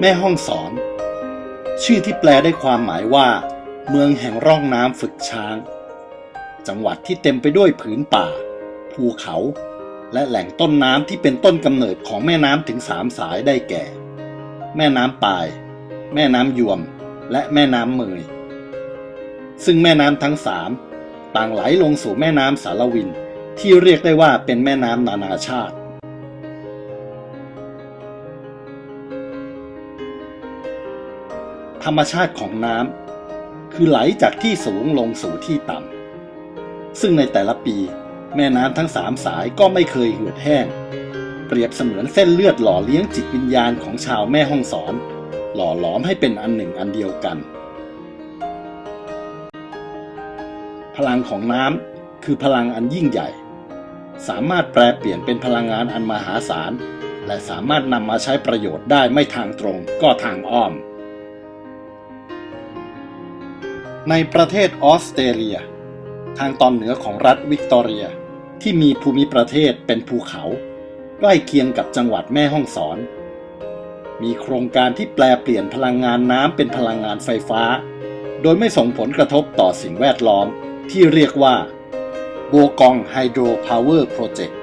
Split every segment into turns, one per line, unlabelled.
แม่ห้องสอน ชื่อที่แปลได้ความหมายว่า เมืองแห่งร่องน้ำฝึกช้าง จังหวัดที่เต็มไปด้วยผืนป่า ภูเขา และแหล่งต้นน้ำที่เป็นต้นกำเนิดของแม่น้ำถึงสามสายได้แก่ แม่น้ำปาย แม่น้ำยวม และแม่น้ำเมย ซึ่งแม่น้ำทั้งสามต่างไหลลงสู่แม่น้ำสารวิน ที่เรียกได้ว่าเป็นแม่น้ำนานาชาติ ธรรมชาติของน้ำคือไหลจากที่สูงลงสู่ที่ต่ำซึ่งในแต่ละปี แม่น้ำทั้งสามสายก็ไม่เคยเหือดแห้ง เปรียบเสมือนเส้นเลือดหล่อเลี้ยงจิตวิญญาณของชาวแม่ห้องสอน หล่อหลอมให้เป็นอันหนึ่งอันเดียวกัน พลังของน้ำคือพลังอันยิ่งใหญ่ สามารถแปลเปลี่ยนเป็นพลังงานอันมหาศาลและสามารถนำมาใช้ประโยชน์ได้ไม่ทางตรงก็ทางอ้อม ในประเทศออสเตรเลีย ทางตอนเหนือของรัฐวิกตอเรีย ที่มีภูมิประเทศเป็นภูเขา ใกล้เคียงกับจังหวัดแม่ฮ่องสอน มีโครงการที่แปลเปลี่ยนพลังงานน้ำเป็นพลังงานไฟฟ้า โดยไม่ส่งผลกระทบต่อสิ่งแวดล้อมที่เรียกว่าโบกองไฮโดรพาวเวอร์โปรเจกต์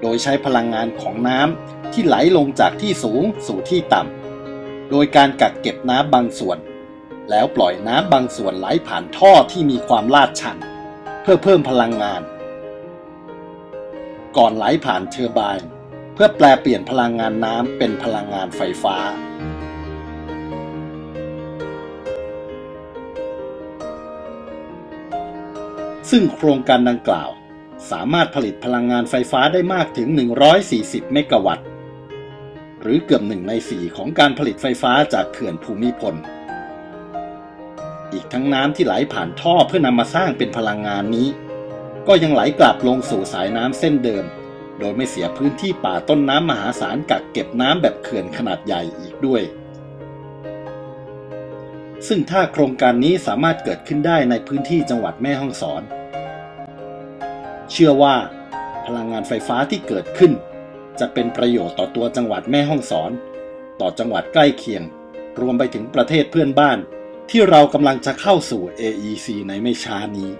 โดยใช้พลังงานของน้ำที่ไหลลงจากที่สูงสู่ที่ต่ำ โดยการกักเก็บน้ำบางส่วน แล้วปล่อยน้ำบางส่วนไหลผ่านท่อที่มีความลาดชัน เพื่อเพิ่มพลังงาน ก่อนไหลผ่านเทอร์ไบน์เพื่อแปลเปลี่ยนพลังงานน้ำเป็นพลังงานไฟฟ้า ซึ่งโครงการดังกล่าว สามารถผลิตพลังงานไฟฟ้าได้มากถึง 140 เมกะวัตต์ หรือเกือบหนึ่งในสี่ของการผลิตไฟฟ้าจากเขื่อนภูมิพล อีกทั้งน้ำที่ไหลผ่านท่อเพื่อนำมาสร้างเป็นพลังงานนี้ ก็ยังไหลกลับลงสู่สายน้ำเส้นเดิม โดยไม่เสียพื้นที่ป่าต้นน้ำมหาศาลกักเก็บน้ำแบบเขื่อนขนาดใหญ่อีกด้วย ซึ่งถ้าโครงการนี้สามารถเกิดขึ้นได้ในพื้นที่จังหวัดแม่ฮ่องสอน เชื่อว่า พลังงานไฟฟ้าที่เกิดขึ้น จะเป็นประโยชน์ต่อตัวจังหวัดแม่ฮ่องสอน ต่อจังหวัดใกล้เคียง รวมไปถึงประเทศเพื่อนบ้าน ที่เรากำลังจะเข้าสู่ AEC ในไม่ช้านี้